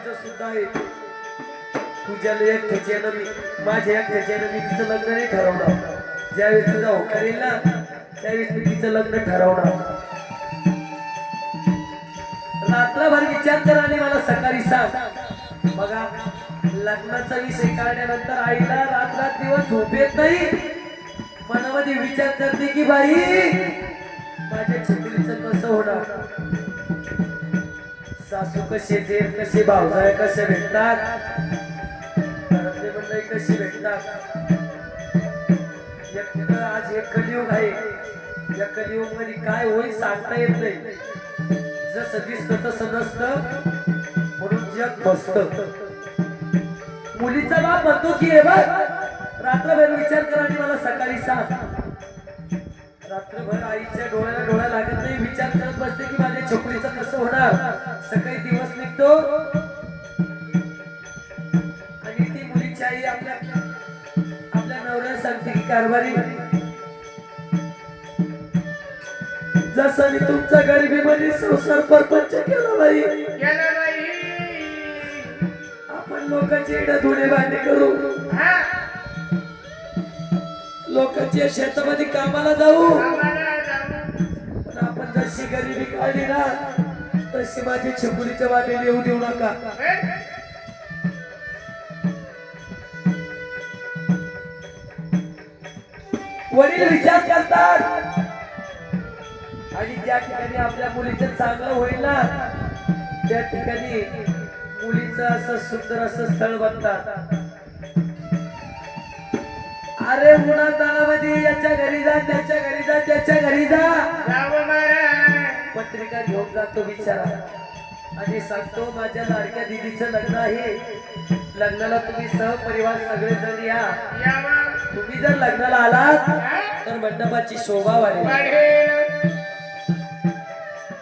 माझं सुद्धा आहे. तुझ्याला एकट्याच्या मी. माझ्या एकट्याच्या यानं मी तिचं लग्न नाही ठरवणार. ज्यावेळेस तुझा होकार येईल ना त्यावेळेस मी तिचं लग्न ठरवणार. रात्रभर विचार कर आणि मला सकाळी सांग. बघा लग्नाचा विषय काढल्यानंतर आईला रात्रात दिवस झोप येत नाही. मनामध्ये विचार करते की बाई माझ्या छत्रीचं कसं होणार? सासू कसे देर कसे भावजाय कसे भेटतात? घरातले मंडळी कसे भेटतात? एक आज एक कलियुग आहे. या कलियुगमध्ये काय होईल सांगता येत नाही. जसं दिसतं तसं नसतं. म्हणून जग बसत मुलीचा बाप म्हणतो की हे बघ रात्रभर विचार कर आणि मला सकाळी सांग. रात्रभर आईच्या डोळ्याला डोळा लागत नाही विचार करत बसते की माझ्या छोकरीचं कसं होणार? सकाळी दिवस निघतो. आणि ती मुलीची आई आपल्या आपल्या नवऱ्याला सांगते की कारभारी जसं मी तुमच्या गरिबीमध्ये संसार परपंच केला बाई. आपण लोकांचे एवढं धुणे भांडे करू. लोकांच्या शेतामध्ये कामाला जाऊ. पण आपण जशी गरिबी काढली ना तशी माझी छकुलीच्या वाटेल येऊ देऊ नका. वडील विचार करतात. आणि ज्या ठिकाणी आपल्या मुलीचं चांगलं होईल ना त्या ठिकाणी मुलीचं असं सुंदर असं स्थळ बनतात. अरे मुला तालामध्ये याच्या घरी जा त्याच्या घरी जा त्याच्या घरी जा. का घेऊन जातो बिचारा आणि सांगतो माझ्या लाडक्या दिदीचं लग्न आहे. लग्नाला तुम्ही सहपरिवार सगळे जण या. तुम्ही जर लग्नाला आलात तर मंडपाची शोभा वाढेल. वाढेल.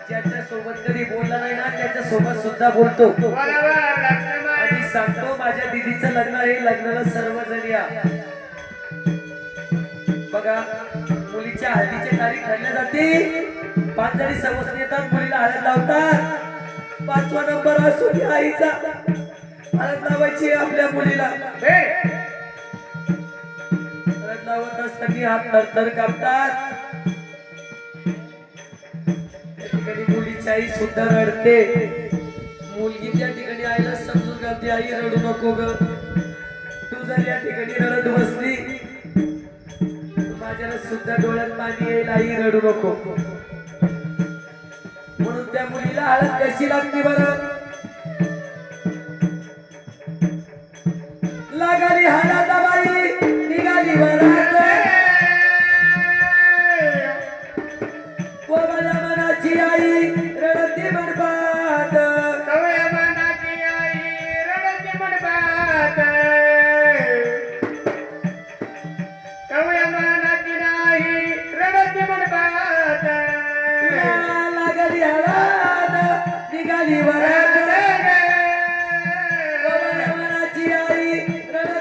ज्याच्या सोबत कधी बोलला नाही ना त्याच्या सोबत सुद्धा बोलतो. आणि सांगतो माझ्या दिदीचं लग्न आहे लग्नाला सर्वजण या. बघा मुलीच्या हळदीची तारीख ठरल्या जाते. पाच जणी समोर येतात मुलीला हळद लावतात. पाचवा नंबर असतो की आईचा. हळद लावायची आपल्या मुलीला. हळद लावत असताना हात थरथर कापतात. त्या ठिकाणी मुलीची आई सुद्धा रडते. मुलगी त्या ठिकाणी आईला समजून घालते आई रडू नको ग. तू जर या ठिकाणी रडत बसली माझ्याला सुद्धा डोळ्यात पाणी येईल. आई रडू नको. म्हणून मुलीला हळद कशी लागते बरं?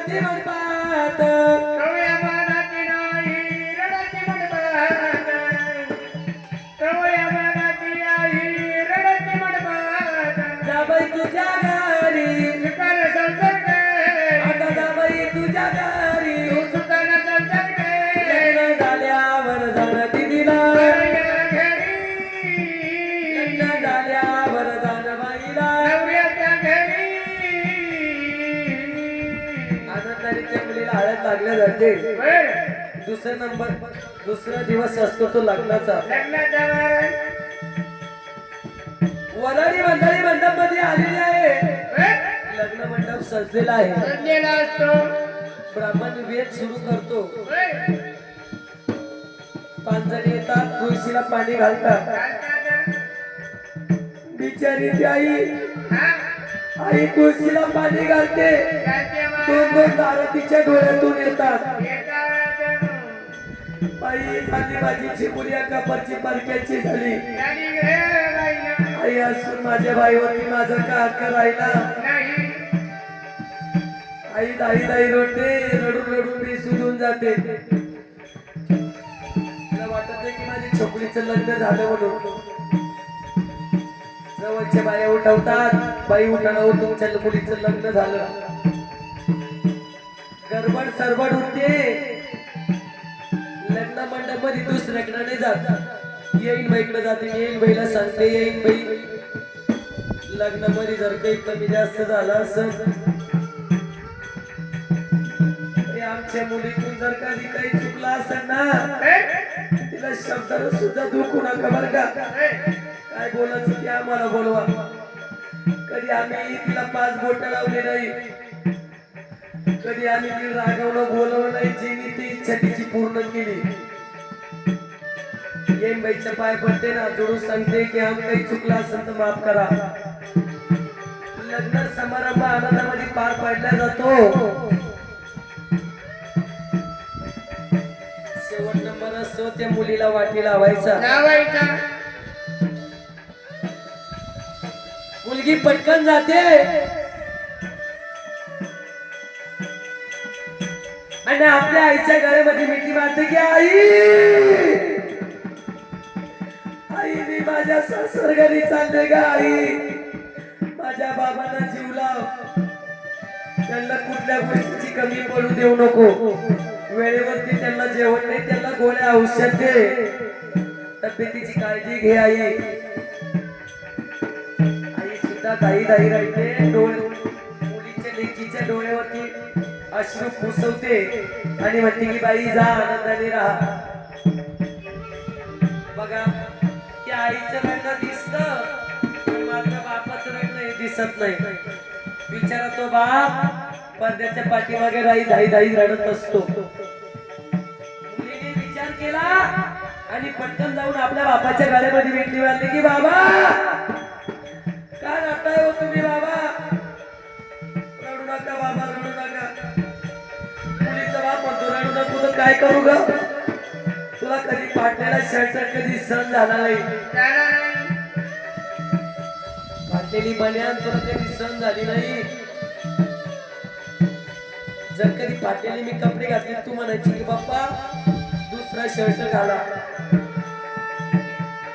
रडती मनपात जाते बर. दुसरा नंबर दुसरा दिवस असतो तो लग्नाचा. वराडी मंडळी मंडपमध्ये आलेली आहे. लग्न मंडप सजलेला आहे ब्राह्मण वेद सुरू करतो जण येतात तुळशीला पाणी घालतात. बिचारी आई? आई तुळशीला पाणी घालते दोन दोन तिच्या डोळ्यातून येतात. बाई माझी माझी मुली कपरची परक्याची झाली. आई असून माझ्या बाईवरती माझा का हक्क राहिला? आई दाई दाई रडते रडून रडून मी सुजून जाते. मला वाटत नाही की माझी छोकरीचं लग्न झालं म्हणून. जवळच्या बाया उठवतात. बाई उठाना तुमच्या मुलीचं लग्न झालं. गडबड सरबड होते. लग्न मंडपमध्ये दुसऱ्याकडे नाही जात. येईन बाईकडे जाते येईन बाईला सांगते येईन बाई. लग्नमध्ये जर काही कमी जास्त झालं असं ते आमच्या मुलीतून जर कधी काही चुकला असेल ना तिला शब्दाला सुद्धा दुखू नका बरं का. काय बोलायचं ते आम्हाला बोलवा. कधी आम्ही तिला पाच बोट लावले नाही कधी आम्ही तिला रागवलं बोलवलं नाही जिनी ती इच्छा तिची पूर्ण केली. येईन बाईच्या पाय पडते ना जोडून सांगते की आम काही चुकलं असेल तर माफ करा. लग्न समारंभ आनंदामध्ये पार पाडला जातो. शेवट नंबर असतो त्या मुलीला वाटी लावायचा. लावायचा. मुलगी पटकन जाते. आणि आपल्या आईच्या घरामध्ये मिठी मारते की आई! आई मी माझ्या संसर्गाने चालले ग आई. माझ्या बाबांना जीव लाव. त्यांना कुठल्या गोष्टीची कमी पडू देऊ नको. वेळेवरती त्यांना जेवण नाही त्यांना गोळ्या औषध दे. तब्येतीची काळजी घे आई. आई सुद्धा दाई दाई राहते. डोळे मुलीच्या लेकीच्या डोळ्यावरती अश्रू पुसवते आणि म्हणते की बाई जा आनंदाने राहा. बघा की आईचं रंग दिसत मात्र बापाचं रंग हे दिसत नाही. बिचारा तो बाप पडद्याच्या पाठीमागे राही धाई धाई रडत असतो मुलीने विचार केला आणि पटकन जाऊन आपल्या बापाच्या गाड्यामध्ये भेटली वाटली की बाबा काय राहताय हो तुम्ही बाबा? काय करू ग? तुला कधी फाटलेला शर्ट कधी सण झाला नाही. त्याला फाटलेली बन्यान तुला कधी सण झाली नाही. जर कधी फाटलेली मी कपडे घातले तू म्हणायची की बाप्पा दुसरा शर्ट घाला.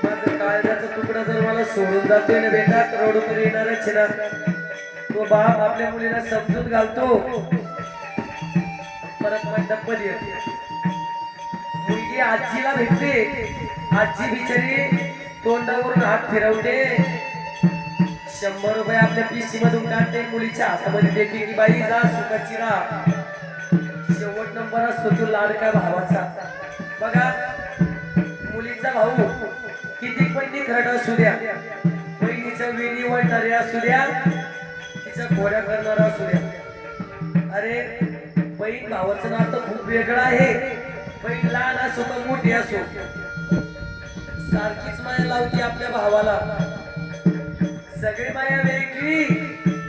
माझा काळजाचा तुकडा जर मला सोडून जातोय ना बेटा तर येणारच ना. तो बाप आपल्या मुलीला समजून घालतो. परत मंडपमध्ये येते आजीला भेटते. आजी बिचारी तोंडावरून हात फिरवते. शंभर रुपये आपल्या पिशी मधून काढते मुलीच्या हातामध्ये देते की बाई जा सुखाची राहा. शेवट नंबर असतो तो लाडका भावाचा. बघा मुलीचा भाऊ किती पण निखरट असू द्या. बहिणीच्या वेणी वळणारे असू द्या. तिच्या घोड्या करणारा असू द्या. अरे बहीण भावाचं नातं खूप वेगळं आहे. बहीण लहान असो का मोठी असो सारखीच माया लावते आपल्या भावाला. सगळी माया वेगळी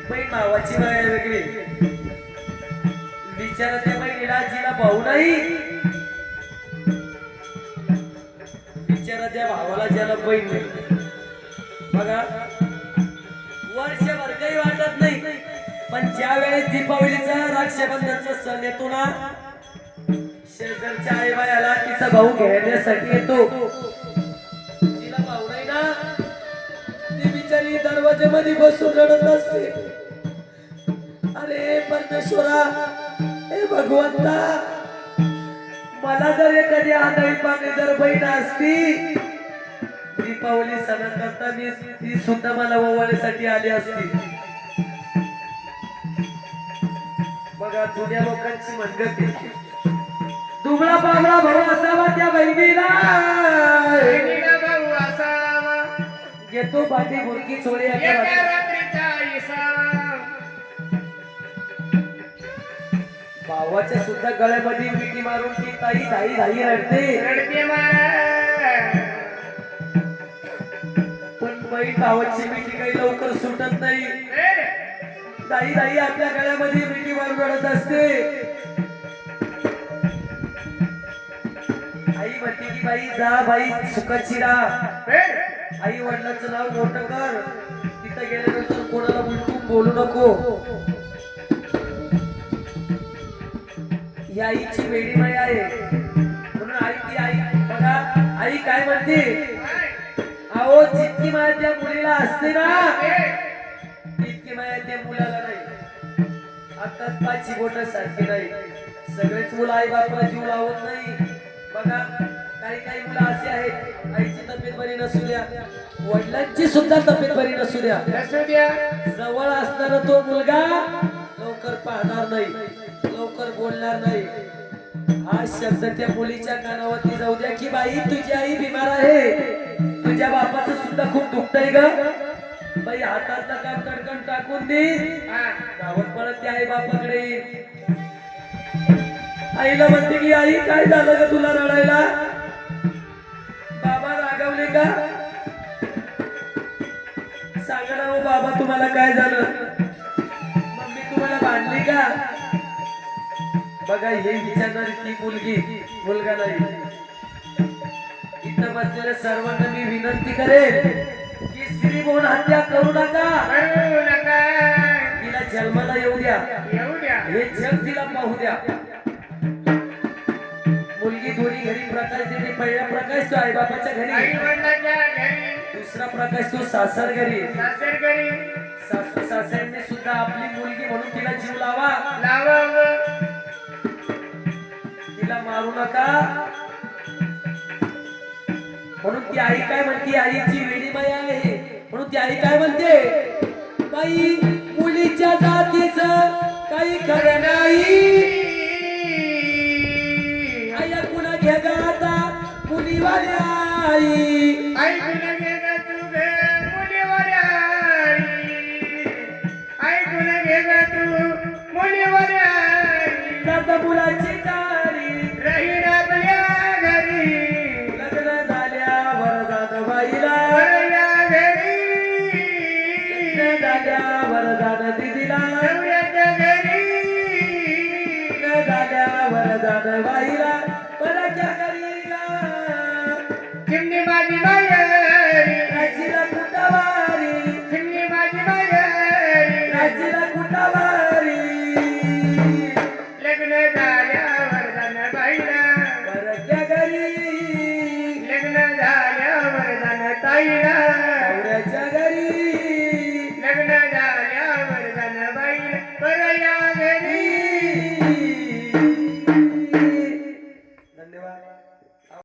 बहीण भावाची माया वेगळी. बिचारा त्या बहिणीला जिला भाऊ नाही. बिचारा त्या भावाला ज्याला बहीण नाही. बघा वर्षभर काही वाटत नाही पण ज्या वेळेस दीपावलीचा रक्षाबंधनचा सण येतो ना शेजारच्या आई बायाला तिचा भाऊ घेण्यासाठी येतो. तिला भाऊ नाही ना ती बिचारी दरवाज्यामध्ये बसून रडत असते. अरे परमेश्वरा हे भगवंता मला जर एखादी आंधळी पाणी जर बहीण असती दीपावली सणाकरता मी ती सुद्धा मला ओवाळीसाठी आली असती. बघा जुन्या लोकांची मनगती पाबळा भाऊ असावा त्या बहिणीला. भाऊ असावा. घेतो पाठी चोळी भावाच्या सुद्धा गळ्यामध्ये मिठी मारून ती ताई धाई धाई रडते. रडते मारा पण बहीण भावाची मिठी काही लवकर सुटत नाही. दाई दाई आपल्या गळ्यामध्ये मिठी मारून रडत असते. बाई जा बाई सुखाची राहा. ए, आई वडिलांचं नाव मोठं कर. तिथं गेल्यानंतर कोणाला उलटून बोलू नको. ही आईची वेडी माई आहे. म्हणून आई ती आई. बघा आई काय म्हणते? अहो जितकी माया त्या मुलीला असते ना तितकी माया त्या मुलाला नाही. आताच पाचशे बोट सारखी नाही. सगळेच मुलं आई बापाला जीव लावत नाही. बघा काही काही मुलं असे आहेत आईची तब्येत बरी नसू द्या वडिलांची सुद्धा तब्येत बरी नसू द्या. नसू द्या. जवळ असताना तो मुलगा लवकर पाहणार नाही लवकर बोलणार नाही. हा शब्द त्या मुलीच्या कानावरती जाऊ द्या की बाई तुझी आई बिमार आहे. तुझ्या बापाचं सुद्धा खूप दुखतंय ग. बाई हातातलं काम तडकन टाकून दे. गावात परत त्या आई बापाकडे. आईला म्हणते की आई काय झालं ग तुला रडायला? का सांगा ना हो बाबा तुम्हाला काय झालं? मम्मी तुम्हाला भांडली का? बघा हे विचारणारी ती मुलगी मुलगा नाही. इथं बसलेल्या सर्वांना मी विनंती करेन की स्त्री म्हणून हत्या करू नका. तिला जन्माला येऊ द्या. हे जग तिला पाहू द्या. प्रकाश पहिला प्रकाश तो आई घरी. दुसरा प्रकाश तो सासर घरी. सासर घरी. सासू सासऱ्यांनी सुद्धा आपली मुलगी म्हणून तिला जीव लावा. तिला मारू नका. म्हणून ती आई काय म्हणते? आईची वेळी माया आहे. म्हणून ती आई काय म्हणते? बाई